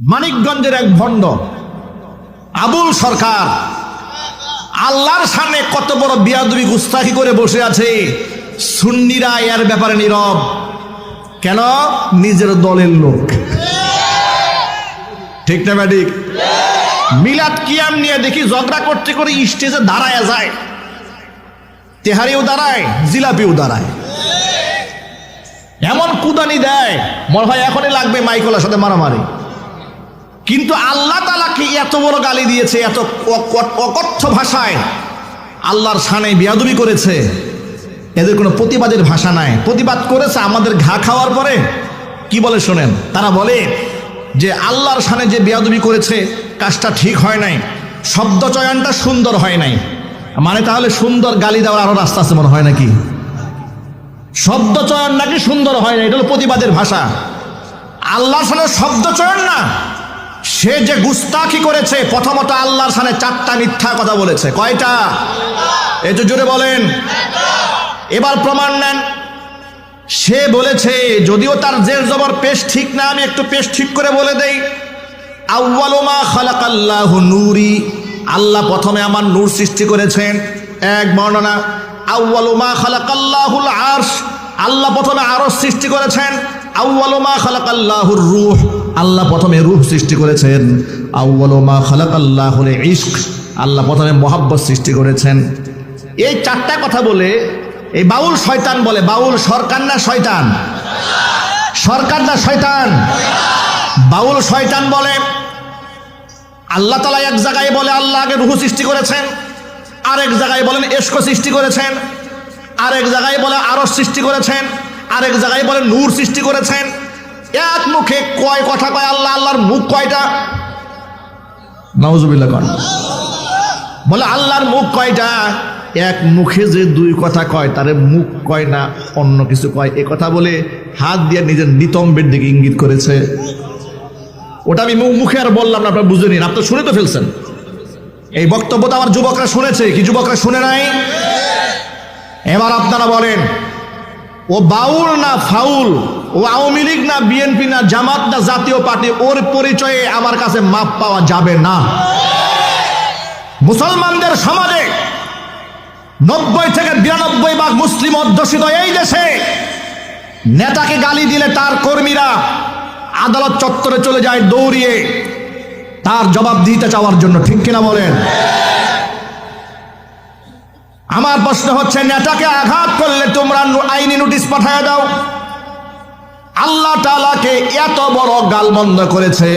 মানিকগঞ্জের এক ভণ্ড, আবুল সরকার। আল্লাহর সামনে কত বড় বিয়াদবি, গুস্তাখি করে বসে আছে। সুন্নিরা এর ব্যাপারে নীরব। কেন? নিজের দলের লোক। ঠিক না ম্যাডিক মিলাদ কিয়াম নিয়ে দেখি ঝগড়া করতে করে স্টেজে দাঁড়ায় যায়। তেহারিও দাঁড়ায়, জিলাপিও দাঁড়ায়। এমন কুদানি দেয়, মনে হয় এখনই লাগবে মাইকলার সাথে মারামারি। কিন্তু আল্লাহ তালাকে এত বড় গালি দিয়েছে, এত অক- অকথ্য ভাষায়? আল্লাহর সানে বিয়াদবি করেছে। এদের কোনো প্রতিবাদের ভাষা নাই। প্রতিবাদ করেছে আমাদের ঘা খাওয়ার পরে? কি বলে শোনেন? তারা বলে যে আল্লাহর সানে যে বিয়াদবি করেছে, কাজটা ঠিক হয় নাই। শব্দ চয়নটা সুন্দর হয় নাই। মানে তাহলে সুন্দর গালি দেওয়ার আরও রাস্তা আছে মনে হয় নাকি? শব্দ চয়ন নাকি সুন্দর হয় না এটা হলো প্রতিবাদের ভাষা। আল্লাহর সামনে শব্দ চয়ন না? সে যে গুস্তাখি করেছে, প্রথমত আল্লাহর সামনে চারটা মিথ্যা কথা বলেছে। কয়টা? এই যে জোরে বলেন। এবার প্রমাণ নেন। সে বলেছে, যদিও তার জের জবর পেশ ঠিক না, আমি একটু পেশ ঠিক করে বলে দেই। আউ্বালুমা খালাকাল্লাহু নূরি। আল্লাহ প্রথমে আমার নূর সৃষ্টি করেছেন। এক বর্ণনা আউ্বালুমা খালাকাল্লাহুল আরশ। আল্লাহ প্রথমে আরশ সৃষ্টি করেছেন। আউ্বালুমা খালাকাল্লাহুর রূহ। আল্লাহ প্রথমে রূহ সৃষ্টি করেছেন। আউ্বালুমা খালাকাল্লাহুল ইশক আল্লাহ প্রথমে মোহাব্বত সৃষ্টি করেছেন। এই চারটা কথা বলে এই বাউল শয়তান বলে, বাউল সরকার না শয়তান? সরকার না শয়তান? বাউল শয়তান বলে, আল্লাহ তালা এক জায়গায় বলে আল্লাহ আগে রুহু সৃষ্টি করেছেন, আরেক জায়গায় বলেন এস্ক সৃষ্টি করেছেন, আরেক জায়গায় বলে আরস সৃষ্টি করেছেন, আরেক জায়গায় বলে নূর সৃষ্টি করেছেন এক মুখে কয় কথা কয় আল্লাহ, আল্লাহর মুখ কয়টা? নওজুবিল্লাহ কন। বলে আল্লাহর মুখ কয়টা? এক মুখে যে দুই কথা কয়, তারে মুখ কয় না, অন্য কিছু কয়। এ কথা বলে হাত দিয়ে নিজের নিতম্বের দিকে ইঙ্গিত করেছে। ওটা আমি মু- মুখে আর বললাম না, আপনার বুঝে নিন। আপনি শুনে তো ফেলছেন। এই বক্তব্য তো আমার যুবকরা শুনেছে, কি যুবকরা শুনে নাই? এবার আপনারা বলেন ও বাউল না ফাউল, ও আওয়ামী লীগ না বিএনপি না জামাত না জাতীয় পার্টি, ওর পরিচয়ে আমার কাছে মাপ পাওয়া যাবে না। মুসলমানদের সমাজে নব্বই থেকে বিরানব্বই ভাগ মুসলিম অধ্যুষিত এই দেশে নেতাকে গালি দিলে তার কর্মীরা আদালত চত্বরে চলে যায় দৌড়িয়ে, তার জবাব দিতে চাওয়ার জন্য, ঠিক কিনা বলেন? আমার প্রশ্ন হচ্ছে, নেতাকে আঘাত করলে তোমরা আইনি নোটিশ পাঠায় দাও। আল্লাহ তালাকে এত বড় গালবন্ধ করেছে।